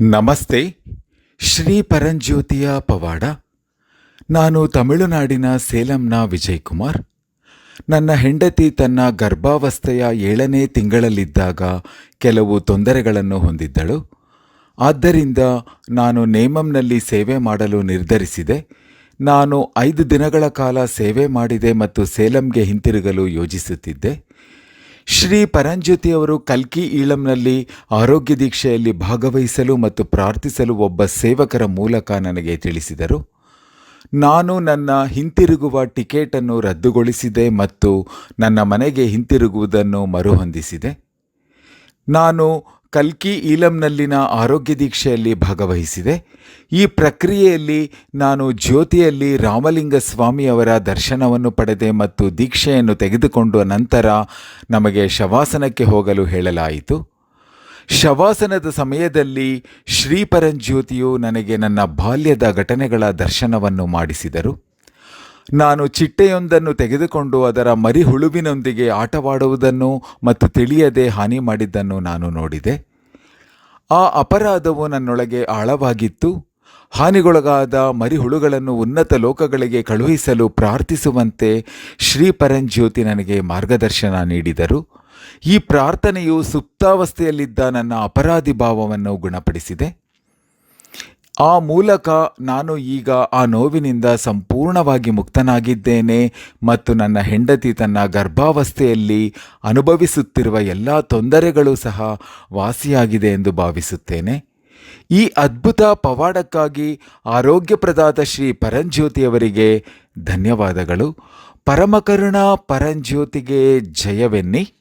ನಮಸ್ತೆ, ಶ್ರೀ ಪರಂಜ್ಯೋತಿಯ ಪವಾಡ. ನಾನು ತಮಿಳುನಾಡಿನ ಸೇಲಂನ ವಿಜಯ್ ಕುಮಾರ್ ನನ್ನ ಹೆಂಡತಿ ತನ್ನ ಗರ್ಭಾವಸ್ಥೆಯ ಏಳನೇ ತಿಂಗಳಲ್ಲಿದ್ದಾಗ ಕೆಲವು ತೊಂದರೆಗಳನ್ನು ಹೊಂದಿದ್ದಳು. ಆದ್ದರಿಂದ ನಾನು ನೇಮಂನಲ್ಲಿ ಸೇವೆ ಮಾಡಲು ನಿರ್ಧರಿಸಿದೆ. ನಾನು ಐದು ದಿನಗಳ ಕಾಲ ಸೇವೆ ಮಾಡಿದೆ ಮತ್ತು ಸೇಲಂಗೆ ಹಿಂತಿರುಗಲು ಯೋಜಿಸುತ್ತಿದ್ದೆ. ಶ್ರೀ ಪರಂಜ್ಯೋತಿಯವರು ಕಲ್ಕಿ ಈಳಂನಲ್ಲಿ ಆರೋಗ್ಯ ದೀಕ್ಷೆಯಲ್ಲಿ ಭಾಗವಹಿಸಲು ಮತ್ತು ಪ್ರಾರ್ಥಿಸಲು ಒಬ್ಬ ಸೇವಕರ ಮೂಲಕ ನನಗೆ ತಿಳಿಸಿದರು. ನಾನು ನನ್ನ ಹಿಂತಿರುಗುವ ಟಿಕೆಟನ್ನು ರದ್ದುಗೊಳಿಸಿದೆ ಮತ್ತು ನನ್ನ ಮನೆಗೆ ಹಿಂತಿರುಗುವುದನ್ನು ಮರುಹೊಂದಿಸಿದೆ. ನಾನು ಕಲ್ಕಿ ಈಲಂನಲ್ಲಿನ ಆರೋಗ್ಯ ದೀಕ್ಷೆಯಲ್ಲಿ ಭಾಗವಹಿಸಿದೆ. ಈ ಪ್ರಕ್ರಿಯೆಯಲ್ಲಿ ನಾನು ಜ್ಯೋತಿಯಲ್ಲಿ ರಾಮಲಿಂಗ ಸ್ವಾಮಿಯವರ ದರ್ಶನವನ್ನು ಪಡೆದೆ ಮತ್ತು ದೀಕ್ಷೆಯನ್ನು ತೆಗೆದುಕೊಂಡ ನಂತರ ನಮಗೆ ಶವಾಸನಕ್ಕೆ ಹೋಗಲು ಹೇಳಲಾಯಿತು. ಶವಾಸನದ ಸಮಯದಲ್ಲಿ ಶ್ರೀ ಪರಂಜ್ಯೋತಿಯು ನನಗೆ ನನ್ನ ಬಾಲ್ಯದ ಘಟನೆಗಳ ದರ್ಶನವನ್ನು ಮಾಡಿಸಿದರು. ನಾನು ಚಿಟ್ಟೆಯೊಂದನ್ನು ತೆಗೆದುಕೊಂಡು ಅದರ ಮರಿಹುಳುವಿನೊಂದಿಗೆ ಆಟವಾಡುವುದನ್ನು ಮತ್ತು ತಿಳಿಯದೆ ಹಾನಿ ಮಾಡಿದ್ದನ್ನು ನಾನು ನೋಡಿದೆ. ಆ ಅಪರಾಧವು ನನ್ನೊಳಗೆ ಆಳವಾಗಿತ್ತು. ಹಾನಿಗೊಳಗಾದ ಮರಿಹುಳುಗಳನ್ನು ಉನ್ನತ ಲೋಕಗಳಿಗೆ ಕಳುಹಿಸಲು ಪ್ರಾರ್ಥಿಸುವಂತೆ ಶ್ರೀ ಪರಂಜ್ಯೋತಿ ನನಗೆ ಮಾರ್ಗದರ್ಶನ ನೀಡಿದರು. ಈ ಪ್ರಾರ್ಥನೆಯು ಸುಪ್ತಾವಸ್ಥೆಯಲ್ಲಿದ್ದ ನನ್ನ ಅಪರಾಧಿ ಭಾವವನ್ನು ಗುಣಪಡಿಸಿದೆ. ಆ ಮೂಲಕ ನಾನು ಈಗ ಆ ನೋವಿನಿಂದ ಸಂಪೂರ್ಣವಾಗಿ ಮುಕ್ತನಾಗಿದ್ದೇನೆ ಮತ್ತು ನನ್ನ ಹೆಂಡತಿ ತನ್ನ ಗರ್ಭಾವಸ್ಥೆಯಲ್ಲಿ ಅನುಭವಿಸುತ್ತಿರುವ ಎಲ್ಲ ತೊಂದರೆಗಳು ಸಹ ವಾಸಿಯಾಗಿದೆ ಎಂದು ಭಾವಿಸುತ್ತೇನೆ. ಈ ಅದ್ಭುತ ಪವಾಡಕ್ಕಾಗಿ ಆರೋಗ್ಯಪ್ರದಾತ ಶ್ರೀ ಪರಂಜ್ಯೋತಿಯವರಿಗೆ ಧನ್ಯವಾದಗಳು. ಪರಮಕರುಣ ಪರಂಜ್ಯೋತಿಗೆ ಜಯವೆನ್ನಿ.